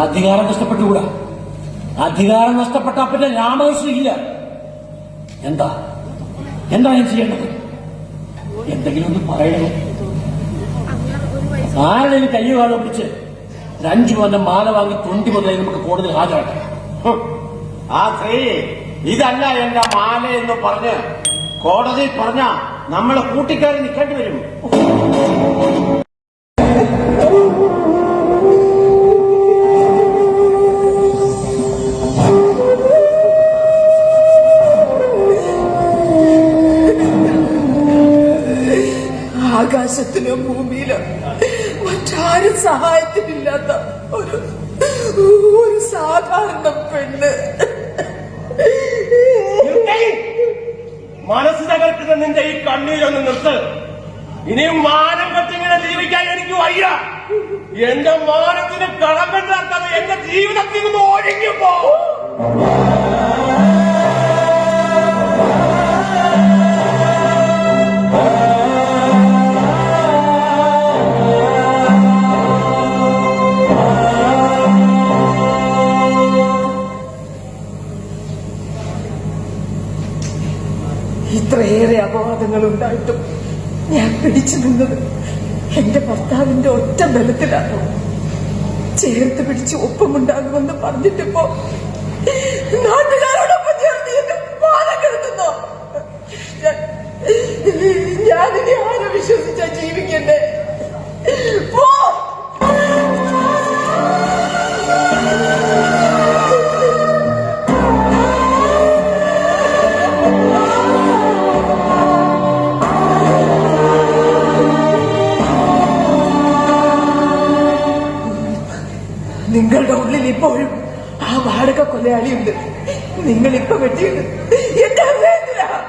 അധികാരം നഷ്ടപ്പെട്ടുകൂടാ. അധികാരം നഷ്ടപ്പെട്ട പിന്നെ രാമകൃഷ്ണൻ ഇല്ല എന്താ? എന്താ ഞാൻ ചെയ്യേണ്ടത്? എന്തെങ്കിലും ഒന്ന് പറയണോ. ആരുടെ കയ്യോ കാലം പിടിച്ച് അഞ്ചു പവന്റെ മാല വാങ്ങി തൊണ്ടി മുതലേ നമുക്ക് കൂടുതൽ ഹാജരാക്കാം. ആ സ്ത്രീ ഇതല്ല എന്റെ മാല എന്ന് പറഞ്ഞ് കോടതി പറഞ്ഞ നമ്മളെ കൂട്ടിക്കാരി നിൽക്കേണ്ടി വരും. ആകാശത്തിലോ ഭൂമിയിലോ മറ്റാരും സഹായത്തിനില്ലാത്ത ഒരു ഒരു സാധാരണ പെണ്ണ്. മനസ്സ് തകർക്കുന്ന നിന്റെ ഈ കണ്ണീരൊന്ന് നിർത്ത്. ഇനിയും മാനം കെട്ടിങ്ങനെ ജീവിക്കാൻ എനിക്ക് വയ്യ. എന്റെ മാനത്തിന് കളങ്കണ്ടാക്കാതെ എന്റെ ജീവിതത്തിൽ നിന്ന് ഒഴിഞ്ഞു ഇത്രയേറെ അപവാദങ്ങൾ ഉണ്ടായിട്ടും ഞാൻ പിടിച്ചു നിന്നത് എന്റെ ഭർത്താവിന്റെ ഒറ്റ ബലത്തിലാണ്? ചേർത്ത് പിടിച്ച് ഒപ്പമുണ്ടാകുമെന്ന് പറഞ്ഞിട്ടിപ്പോ നാട്ടുകാരോടൊപ്പം ചേർത്ത് ഞാനിനി ആരെ വിശ്വസിച്ചാ ജീവിക്കണ്ടേ? നിങ്ങളുടെ ഉള്ളിൽ ഇപ്പോഴും ആ വാടക കൊലയാളിയുണ്ട്. നിങ്ങൾ ഇപ്പൊ വെട്ടിയത് എന്റെ ഹൃദയത്തിലാണ്